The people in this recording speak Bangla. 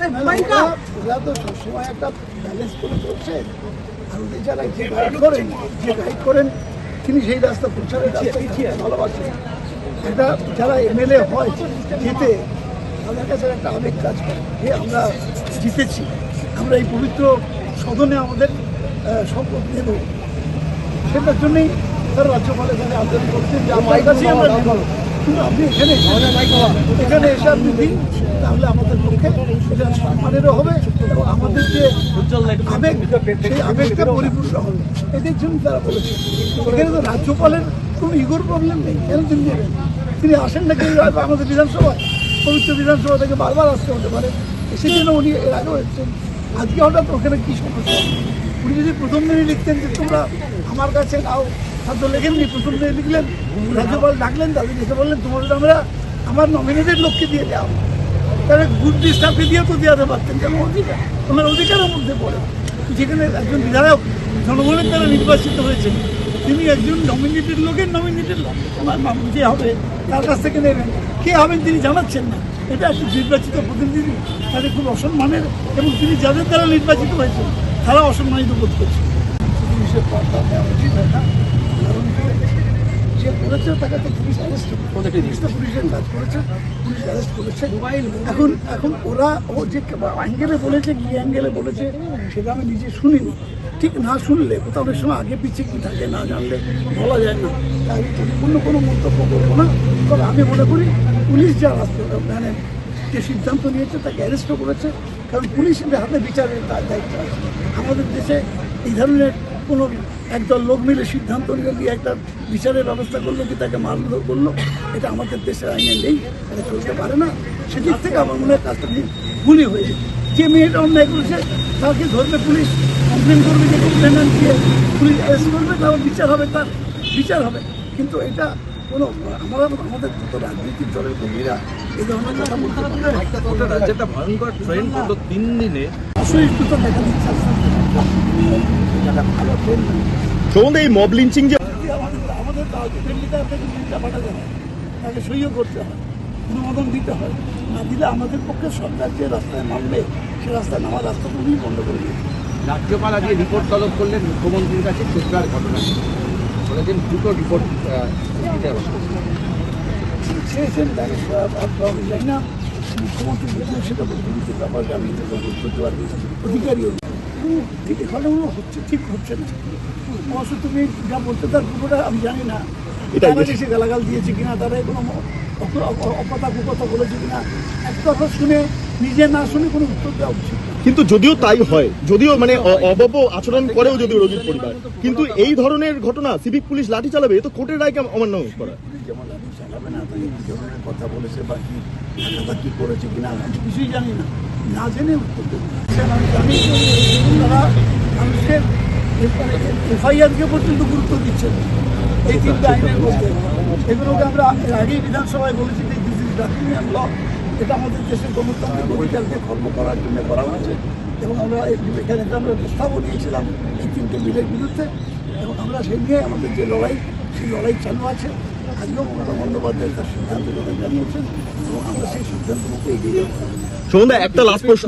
ওরা ওরা তো সবসময় একটা ব্যালেন্স করে চলছে। আর ওদের যারা যে গাইড করেন যে গাইড করেন তিনি সেই রাস্তা প্রচারের রাস্তা ভালোবাসেন। এটা যারা এমএলএ হয় যেতে তাদের কাছে একটা আবেগ কাজ করে যে আমরা জিতেছি। আমরা এই পবিত্র সদনে আমাদের শপথ নেব। সেটার জন্যই তার রাজ্যপালের কাছে আবেদন করছেন যে আমার কাছেই আমরা। কিন্তু আপনি এখানে এখানে এসে আপনি দিন, তাহলে আমাদের পক্ষে এটা সম্মানেরও হবে এবং আমাদের যে আবেগ, সেই আবেগটা পরিপূর্ণ হবে। এদের জন্য তারা বলেছে। এখানে তো রাজ্যপালের কোনো ইগোর প্রবলেম নেই। কেন তিনি নেবেন তিনি আসেন নাকি আমাদের বিধানসভায়? পবিত্র বিধানসভা থেকে বারবার আসতে হতে পারে। সেই জন্য উনি এর আগেও এসেছেন। আজকে হঠাৎ ওখানে কী সমস্যা? উনি যদি প্রথম দিনই লিখতেন যে তোমরা আমার কাছে নাও তার তো লেখেননি প্রথম দিনে লিখলেন, রাজ্যপাল ডাকলেন তাদের এসে বললেন, তোমাদের আমরা, আমার নমিনেটেড লোককে দিয়ে দেওয়া তাহলে গুড স্টাফকে দিয়ে তো দেওয়াতে পারতেন, যেমন অধিকার। তোমার অধিকারের মধ্যে পড়ে। যেখানে একজন বিধায়ক, জনগণের দ্বারা নির্বাচিত হয়েছেন তিনি একজন নমিনেটেড লোকের নমিনেটেড লোক। যে হবে, তার কাছ থেকে নেবেন। কে হবেন তিনি জানাচ্ছেন না। এটা একটা নির্বাচিত প্রতিনিধি, তাদের খুব অসম্মানের, এবং তিনি যাদের দ্বারা নির্বাচিত হয়েছেন তারা অসম্মানিত বোধ করছে পুলিশের পাল্টা দেওয়া উচিত হয় না কারণ যে করেছে তাকে তো পুলিশ অ্যারেস্ট পুলিশ তো পুলিশের কাজ করেছে। পুলিশ অ্যারেস্ট করেছে। এখন এখন ওরা ও যে অ্যাঙ্গেলে বলেছে কি অ্যাঙ্গেলে বলেছে সেটা আমি নিজে শুনিনি। ঠিক না শুনলে কোথাও অনেক সময় আগে পিছিয়ে কি থাকে না জানলে বলা যায় না। তাই পরিপূর্ণ কোনো মন্তব্য করব না। তবে আমি মনে করি পুলিশ যা রাস্তা মানে যে সিদ্ধান্ত নিয়েছে তাকে অ্যারেস্টও করেছে। কারণ পুলিশের হাতে বিচারের তার দায়িত্ব আছে। আমাদের দেশে এই ধরনের কোনো একদল লোক মিলে সিদ্ধান্ত নিয়ে দিয়ে একটা বিচারের ব্যবস্থা করল কি তাকে মারধর করল এটা আমাদের দেশের আইনে নেই এটা চলতে পারে না। সেদিক থেকে আমার মনে হয় কাজটা ভুলই হয়েছে যে মেয়েটা অন্যায় করেছে তাকে ধরবে পুলিশ কমপ্লেন করবে যে কমপ্লেন দিয়ে পুলিশ অ্যারেস্ট করবে তারপর বিচার হবে তার বিচার হবে। কিন্তু এটা কোনো আমরা আমাদের তো রাজনৈতিক দলের কর্মীরা এই ধরনের কথা বলতে পারে ভয়ঙ্কর তিন দিনে অসহিষ্ণুত দেখা দিচ্ছে এই মব লিঞ্চিং যে আমাদের হয় তাকে সইও করতে হয় অনুমোদন দিতে হয়। না দিলে আমাদের পক্ষে সরকার যে রাস্তায় নামবে সে রাস্তায় নামার রাস্তা তুমি বন্ধ করে দিয়েছে রাজ্যপাল আজকে রিপোর্ট তলব করলেন মুখ্যমন্ত্রীর কাছে ছোটরার ঘটনা। বলেছেন দুটো রিপোর্ট দিতে হবে। চেয়েছেন তাকে আমি জানি না মুখ্যমন্ত্রী সেটা বলতে ব্যাপারটা আমি তো পারব ঠিক ঘটনাগুলো হচ্ছে ঠিক হচ্ছে না। অবশ্য তুমি যা বলতে তার পুরোটা আমি জানি না। তারা। এসে গালাগাল দিয়েছে কিনা তারা কোনো অপতা কুপতা বলেছে কিনা এক কথা শুনে নিজে না শুনে কোনো উত্তর দেওয়া উচিত কিন্তু যদিও তাই হয় যদিও মানে অবব আচরণ করেও যদিও রোগীর পরিবার কিন্তু এই ধরনের ঘটনা সিভিক পুলিশ লাঠি চালাবে তো কোর্টের রায়কে অমান্য করা। পুলিশ যেমন আপনি চালাবে না তাই কি কথা বলেছে বা কি করেছে কিনা কিছুই জানি না। না জেনে মানুষের এফআইআরকে পর্যন্ত গুরুত্ব দিচ্ছেন। না। এই তিনটা আইনের মধ্যে। এগুলোকে আমরা আগেই বিধানসভায় বলেছি যে দিস ইজ ডাকুমেন্ট ল এটা আমাদের দেশের গণতান্ত্রিক অধিকারকে কর্ম করার জন্য করা হয়েছে। এবং আমরা এখানে আমরা প্রস্তাবও দিয়েছিলাম এই তিনটে বিলের বিরুদ্ধে। এবং আমরা সেই নিয়ে আমাদের যে লড়াই, সেই লড়াই চালু আছে। আজকেও বন্দ্যোপাধ্যায় তার সিদ্ধান্ত এবং আমরা একটা লাস্ট প্রশ্ন।